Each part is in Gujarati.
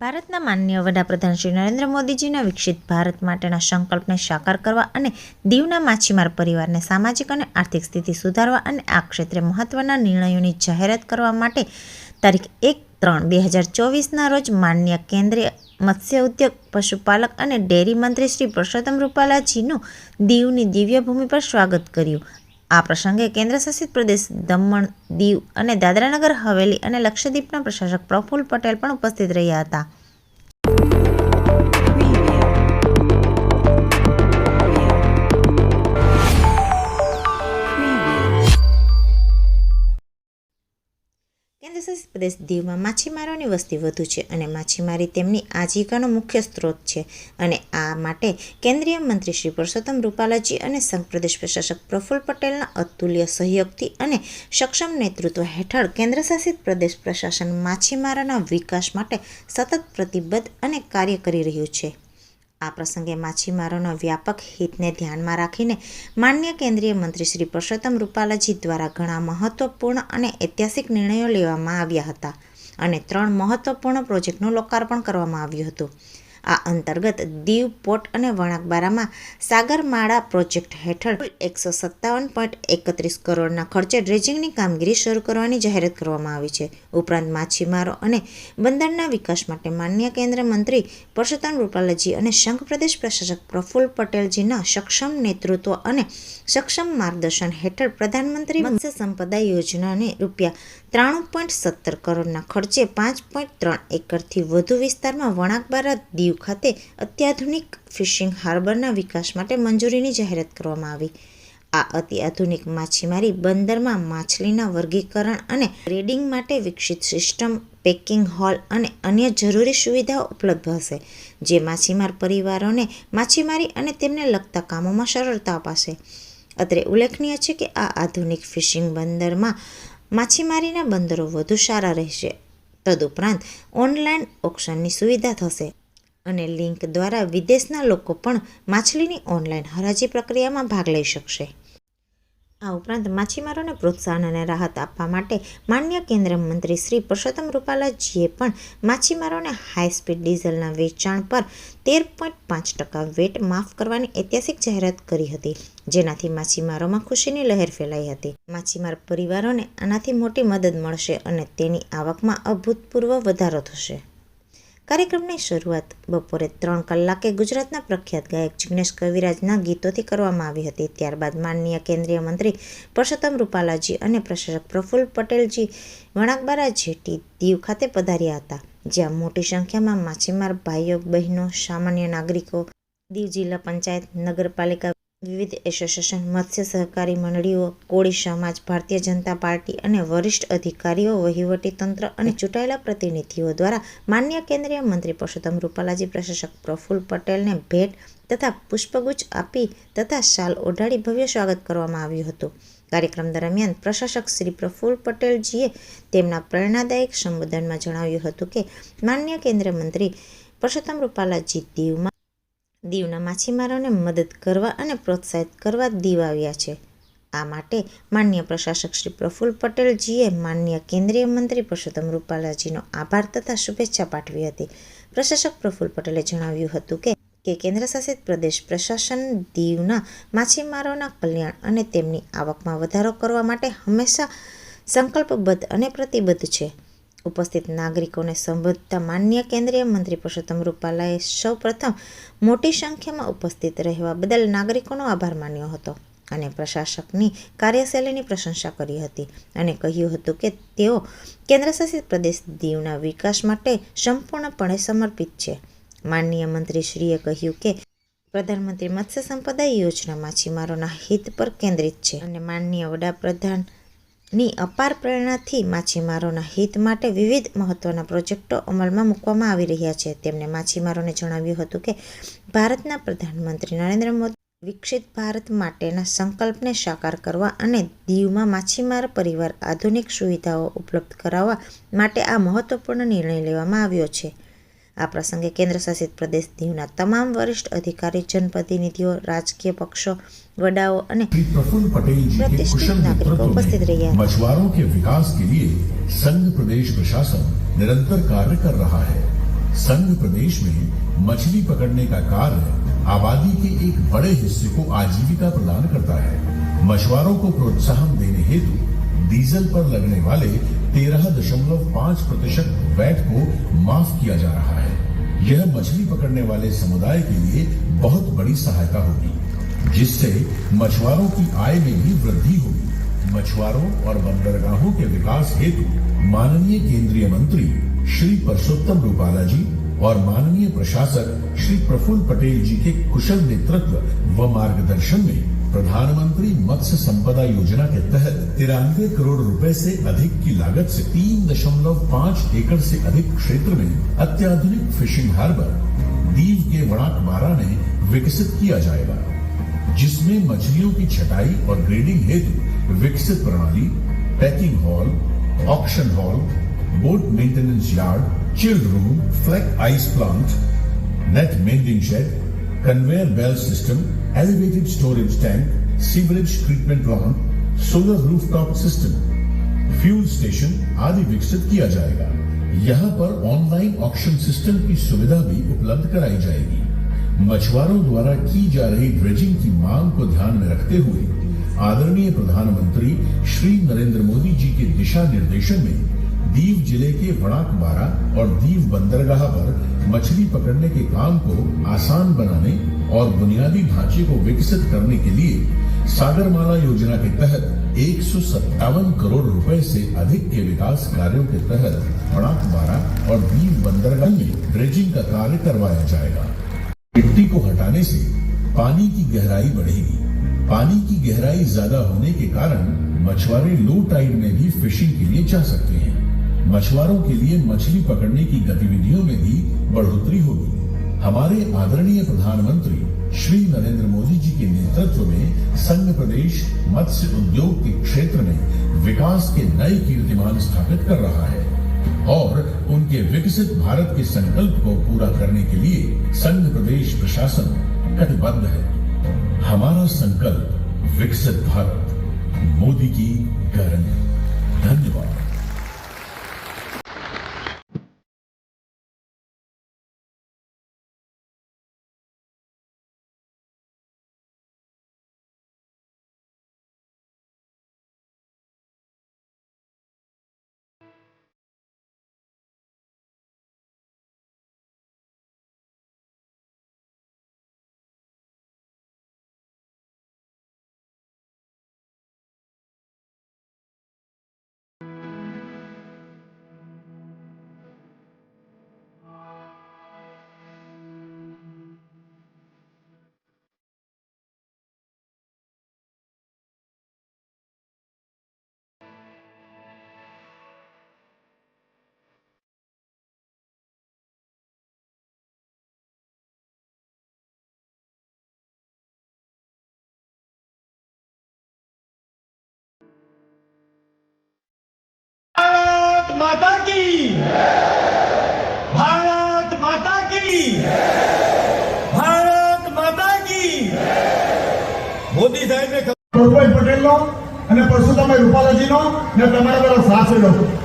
ભારતના માનનીય વડાપ્રધાન શ્રી નરેન્દ્ર મોદીજીના વિકસિત ભારત માટેના સંકલ્પને સાકાર કરવા અને દીવના માછીમાર પરિવારને સામાજિક અને આર્થિક સ્થિતિ સુધારવા અને આ ક્ષેત્રે મહત્વના નિર્ણયોની જાહેરાત કરવા માટે તારીખ એક ત્રણ બે હજાર ચોવીસના રોજ માનનીય કેન્દ્રીય મત્સ્ય ઉદ્યોગ, પશુપાલક અને ડેરી મંત્રી શ્રી પુરુષોત્તમ રૂપાલાજીનું દીવની દિવ્ય ભૂમિ પર સ્વાગત કર્યું. આ પ્રસંગે કેન્દ્રશાસિત પ્રદેશ દમણ, દીવ અને દાદરાનગર હવેલી અને લક્ષદ્વીપના પ્રશાસક પ્રફુલ્લ પટેલ પણ ઉપસ્થિત રહ્યા હતા. કેન્દ્રશાસિત પ્રદેશ દીવમાં માછીમારોની વસ્તી વધુ છે અને માછીમારી તેમની આજીવિકાનો મુખ્ય સ્ત્રોત છે. અને આ માટે કેન્દ્રીય મંત્રી શ્રી પુરુષોત્તમ રૂપાલાજી અને સંઘ પ્રદેશ પ્રશાસક પ્રફુલ્લ પટેલના અતુલ્ય સહયોગથી અને સક્ષમ નેતૃત્વ હેઠળ કેન્દ્રશાસિત પ્રદેશ પ્રશાસન માછીમારોના વિકાસ માટે સતત પ્રતિબદ્ધ અને કાર્ય કરી રહ્યું છે. આ પ્રસંગે માછીમારોના વ્યાપક હિતને ધ્યાનમાં રાખીને માન્ય કેન્દ્રીય મંત્રી શ્રી પરસોત્તમ રૂપાલાજી દ્વારા ઘણા મહત્વપૂર્ણ અને ઐતિહાસિક નિર્ણયો લેવામાં આવ્યા હતા. અને ત્રણ મહત્વપૂર્ણ પ્રોજેક્ટનું લોકાર્પણ કરવામાં આવ્યું હતું. આ અંતર્ગત દીવ પોર્ટ અને વણાકબારામાં સાગરમાળા પ્રોજેક્ટ હેઠળ એકસો સત્તાવન પોઈન્ટ એકત્રીસ કરોડના ખર્ચે ડ્રેજિંગની કામગીરી શરૂ કરવાની જાહેરાત કરવામાં આવી છે. ઉપરાંત માછીમારો અને બંદરના વિકાસ માટે માન્ય કેન્દ્ર મંત્રી પરસોત્તમ રૂપાલાજી અને સંઘ પ્રદેશ પ્રશાસક પ્રફુલ્લ પટેલજીના સક્ષમ નેતૃત્વ અને સક્ષમ માર્ગદર્શન હેઠળ પ્રધાનમંત્રી મત્સ્ય સંપદા યોજનાને રૂપિયા ત્રાણું પોઈન્ટ સત્તર કરોડના ખર્ચે પાંચ પોઈન્ટ ત્રણ એકરથી વધુ વિસ્તારમાં વણાકબારા દીવ ખાતે અત્યાધુનિક ફિશિંગ હાર્બરના વિકાસ માટે મંજૂરીની જાહેરાત કરવામાં આવી. આ અત્યાધુનિક માછીમારી બંદરમાં માછલીના વર્ગીકરણ અને ગ્રેડિંગ માટે વિકસિત સિસ્ટમ, પેકિંગ હોલ અને અન્ય જરૂરી સુવિધાઓ ઉપલબ્ધ હશે, જે માછીમાર પરિવારોને માછીમારી અને તેમને લગતા કામોમાં સરળતા અપાશે. અત્રે ઉલ્લેખનીય છે કે આ આધુનિક ફિશિંગ બંદરમાં માછીમારીના બંદરો વધુ સારા રહેશે. તદુપરાંત ઓનલાઈન ઓક્શનની સુવિધા થશે. અને લિંક દ્વારા વિદેશના લોકો પણ માછલીની ઓનલાઈન હરાજી પ્રક્રિયામાં ભાગ લઈ શકશે. આ ઉપરાંત માછીમારોને પ્રોત્સાહન અને રાહત આપવા માટે માન્ય કેન્દ્ર મંત્રી શ્રી પુરુષોત્તમ રૂપાલાજીએ પણ માછીમારોને હાઈ સ્પીડ ડીઝલના વેચાણ પર તેર પોઈન્ટ પાંચ ટકા વેટ માફ કરવાની ઐતિહાસિક જાહેરાત કરી હતી, જેનાથી માછીમારોમાં ખુશીની લહેર ફેલાઈ હતી. માછીમાર પરિવારોને આનાથી મોટી મદદ મળશે અને તેની આવકમાં અભૂતપૂર્વ વધારો થશે. કાર્યક્રમની શરૂઆત બપોરે ત્રણ કલાકે ગુજરાતના પ્રખ્યાત ગાયક જિગ્નેશ કવિરાજના ગીતોથી કરવામાં આવી હતી. ત્યારબાદ માનનીય કેન્દ્રીય મંત્રી પરસોત્તમ રૂપાલાજી અને પ્રશાસક પ્રફુલ્લ પટેલજી વણાકબારા જેટી દીવ ખાતે પધાર્યા હતા, જ્યાં મોટી સંખ્યામાં માછીમાર, ભાઈઓ, બહેનો, સામાન્ય નાગરિકો, દીવ જિલ્લા પંચાયત, નગરપાલિકા વિવિધ એસોસિએશન, મત્સ્ય સહકારી મંડળીઓ, કોળી સમાજ, ભારતીય જનતા પાર્ટી અને વરિષ્ઠ અધિકારીઓ, વહીવટી તંત્ર અને ચૂંટાયેલા પ્રતિનિધિઓ દ્વારા માન્ય કેન્દ્રીય મંત્રી પરસોત્તમ રૂપાલાજી, પ્રશાસક પ્રફુલ્લ પટેલને ભેટ તથા પુષ્પગુચ્છ આપી તથા શાલ ઓઢાડી ભવ્ય સ્વાગત કરવામાં આવ્યું હતું. કાર્યક્રમ દરમિયાન પ્રશાસક શ્રી પ્રફુલ્લ પટેલજીએ તેમના પ્રેરણાદાયક સંબોધનમાં જણાવ્યું હતું કે, માન્ય કેન્દ્રીય મંત્રી પરસોત્તમ રૂપાલાજી દીવમાં દીવના માછીમારોને મદદ કરવા અને પ્રોત્સાહિત કરવા દીવ આવ્યા છે. આ માટે માન્ય પ્રશાસક શ્રી પ્રફુલ્લ પટેલજીએ માન્ય કેન્દ્રીય મંત્રી પુરુષોત્તમ રૂપાલાજીનો આભાર તથા શુભેચ્છા પાઠવી હતી. પ્રશાસક પ્રફુલ્લ પટેલે જણાવ્યું હતું કે કે કેન્દ્રશાસિત પ્રદેશ પ્રશાસન દીવના માછીમારોના કલ્યાણ અને તેમની આવકમાં વધારો કરવા માટે હંમેશા સંકલ્પબદ્ધ અને પ્રતિબદ્ધ છે. ઉપસ્થિત નાગરિકોને સંબોધતા માન્ય કેન્દ્રીય મંત્રી પુરુષોત્તમ રૂપાલાએ સૌ પ્રથમ મોટી સંખ્યામાં ઉપસ્થિત રહેવા બદલ નાગરિકોનો આભાર માન્યો હતો અને પ્રશાસકની કાર્યશૈલીની પ્રશંસા કરી હતી અને કહ્યું હતું કે તેઓ કેન્દ્રશાસિત પ્રદેશ દીવના વિકાસ માટે સંપૂર્ણપણે સમર્પિત છે. માનનીય મંત્રીશ્રીએ કહ્યું કે પ્રધાનમંત્રી મત્સ્ય સંપદા યોજના માછીમારોના હિત પર કેન્દ્રિત છે અને માનનીય વડાપ્રધાન ની અપાર પ્રેરણાથી માછીમારોના હિત માટે વિવિધ મહત્વના પ્રોજેક્ટો અમલમાં મૂકવામાં આવી રહ્યા છે. તેમણે માછીમારોને જણાવ્યું હતું કે, ભારતના પ્રધાનમંત્રી નરેન્દ્ર મોદી વિકસિત ભારત માટેના સંકલ્પને સાકાર કરવા અને દીવમાં માછીમાર પરિવાર આધુનિક સુવિધાઓ ઉપલબ્ધ કરાવવા માટે આ મહત્વપૂર્ણ નિર્ણય લેવામાં આવ્યો છે. આ પ્રસંગે કેન્દ્રશાસિત પ્રદેશ દીવના તમામ વરિષ્ઠ અધિકારી જનપ્રતિનિધિઓ રાજકીય પક્ષો વડાઓ અને श्री प्रफुल्ल पटेल जी के प्रतिष्ठित कुशल नागरिकों नेतृत्व उपस्थित रहिए। में मछुआरों के विकास के लिए संघ प्रदेश प्रशासन निरंतर कार्य कर रहा है संघ प्रदेश में मछली पकड़ने का कार्य आबादी के एक बड़े हिस्से को आजीविका प्रदान करता है मछुआरों को प्रोत्साहन देने हेतु डीजल पर लगने वाले तेरह दशमलव पाँच प्रतिशत वैट को माफ़ किया जा रहा है। यह मछली पकड़ने वाले समुदाय के लिए बहुत बड़ी सहायता होगी, जिससे मछुआरों की आय में भी वृद्धि होगी। मछुआरों और बंदरगाहों के विकास हेतु माननीय केंद्रीय मंत्री श्री परसोत्तम रूपाला जी और माननीय प्रशासक श्री प्रफुल्ल पटेल जी के कुशल नेतृत्व व मार्गदर्शन में प्रधानमंत्री मत्स्य संपदा योजना के तहत तिरानवे करोड़ रुपए से अधिक की लागत से तीन दशमलव पाँच एकड़ से अधिक क्षेत्र में अत्याधुनिक फिशिंग हार्बर, दीव के वड़ाक बारा में विकसित किया जाएगा, जिसमें मछलियों की छटाई और ग्रेडिंग हेतु विकसित प्रणाली, packing hall, auction hall, boat maintenance yard, chilled room, flake ice plant, net mending shed conveyor belt system elevated storage tank sewerage treatment plant solar rooftop system fuel station आदि विकसित किया जाएगा। यहाँ पर ऑनलाइन ऑक्शन सिस्टम की सुविधा भी उपलब्ध कराई जाएगी। मछुआरों द्वारा की जा रही ड्रेजिंग की मांग को ध्यान में रखते हुए आदरणीय प्रधानमंत्री श्री नरेंद्र मोदी जी के दिशा निर्देशन में दीव ज़िले के वड़ाक बारा और दीव बंदरगाह पर मछली पकड़ने के काम को आसान बनाने और बुनियादी ढांचे को विकसित करने के लिए सागरमाला योजना के तहत एक सौ सत्तावन करोड़ रुपए से अधिक के विकास कार्यों के तहत वड़ाक बारा और दीव बंदरगाह में ड्रेजिंग का कार्य करवाया जाएगा। मिट्टी को हटाने से पानी की गहराई बढ़ेगी। पानी की गहराई ज़्यादा होने के कारण मछुआरे लो टाइड में भी फिशिंग के लिए जा सकते हैं। मछुआरों के लिए मछली पकड़ने की गतिविधियों में भी बढ़ोतरी होगी। हमारे आदरणीय प्रधानमंत्री श्री नरेंद्र मोदी जी के नेतृत्व में संघ प्रदेश मत्स्य उद्योग के क्षेत्र में विकास के नए कीर्तिमान स्थापित कर रहा है और उनके विकसित भारत के संकल्प को पूरा करने के लिए संघ प्रदेश प्रशासन कटिबद्ध है। हमारा संकल्प विकसित भारत, मोदी की गारंटी धन्यवाद। માતા કી ભારત માતા કી ભારત માતા કી મોદી સાહેબે પ્રભુભાઈ પટેલનો અને પરસોત્તમભાઈ રૂપાલાજીનો ને તમારા બધા સાથ રહ્યો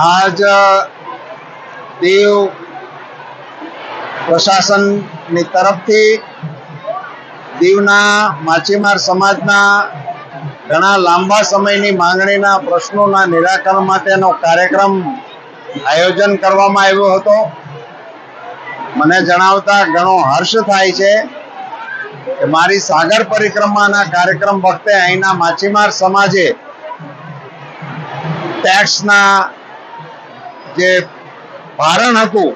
આજ દીવ પ્રશાસનની તરફથી દીવના માછીમાર સમાજના ઘણા લાંબા સમયની માંગણીના પ્રશ્નોના નિરાકરણ માટેનો કાર્યક્રમ આયોજન કરવામાં આવ્યો હતો. મને જણાવતા ઘણો હર્ષ થાય છે કે મારી સાગર પરિક્રમાના કાર્યક્રમ વખતે અહીંના માછીમાર સમાજે ટેક્સના જે ભારણ હતું,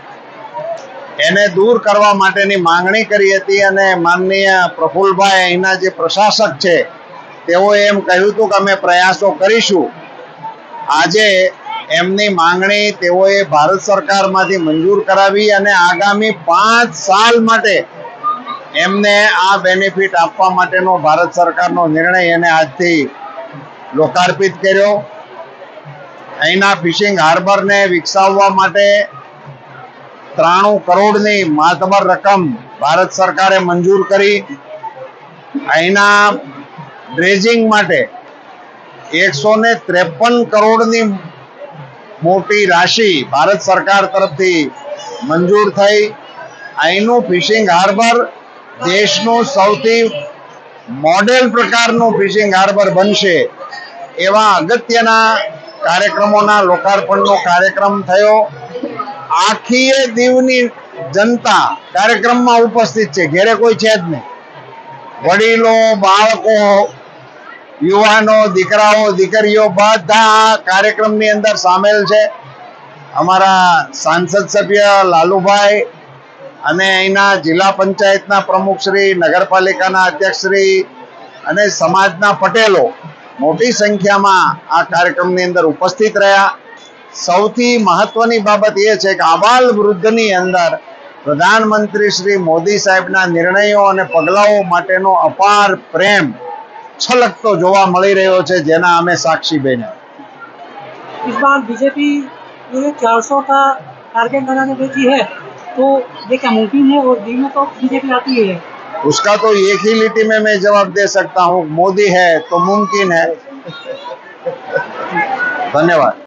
એને દૂર કરવા માટેની માંગણી કરી હતી અને માનનીય પ્રફુલભાઈ અહીંના જે પ્રશાસક છે, તેઓએ એમ કહ્યું હતું કે અમે પ્રયાસો કરીશું. આજે એમની માંગણી તેઓએ ભારત સરકારમાંથી મંજૂર કરાવી અને આગામી પાંચ સાલ માટે એમને આ બેનિફિટ આપવા માટેનો ભારત સરકારનો નિર્ણય એને આજથી લોકાર્પિત કર્યો. અહીંના ફિશિંગ હાર્બરને વિકસાવવા માટે ત્રાણું કરોડની માતબર રકમ ભારત સરકારે મંજૂર કરી. અહીંના ડ્રેજિંગ માટે એકસો ને ત્રેપન કરોડની મોટી રાશિ ભારત સરકાર તરફથી મંજૂર થઈ. અહીંનું ફિશિંગ હાર્બર દેશનું સૌથી મોડેલ પ્રકારનું ફિશિંગ હાર્બર બનશે એવા અગત્યના કાર્યક્રમોના લોકાર્પણનો કાર્યક્રમ થયો. આખી દીવની જનતા કાર્યક્રમમાં ઉપસ્થિત છે. ઘેરે કોઈ છે જ નહીં. વડીલો, બાળકો, યુવાનો, દીકરાઓ, દીકરીઓ બધા કાર્યક્રમની અંદર સામેલ છે. અમારા સાંસદ સભ્ય લાલુભાઈ અને અહીંના જિલ્લા પંચાયતના પ્રમુખશ્રી નગરપાલિકાના અધ્યક્ષશ્રી અને સમાજના પટેલો મોટી સંખ્યામાં આ કાર્યક્રમની અંદર ઉપસ્થિત રહ્યા સૌથી મહત્વની બાબત એ છે કે આબાલ વૃદ્ધની અંદર પ્રધાનમંત્રી શ્રી મોદી સાહેબના નિર્ણયો અને પગલાઓ માટેનો અપાર પ્રેમ છલકતો જોવા મળી રહ્યો છે જેના અમે સાક્ષી બન્યા इस बार बीजेपी ने 400 का टारगेट बनाने देती है तो ये क्या मुमकिन है और दिल्ली में तो बीजेपी आती है उसका तो एक ही लिटी में मैं जवाब दे सकता हूँ मोदी है तो मुमकिन है धन्यवाद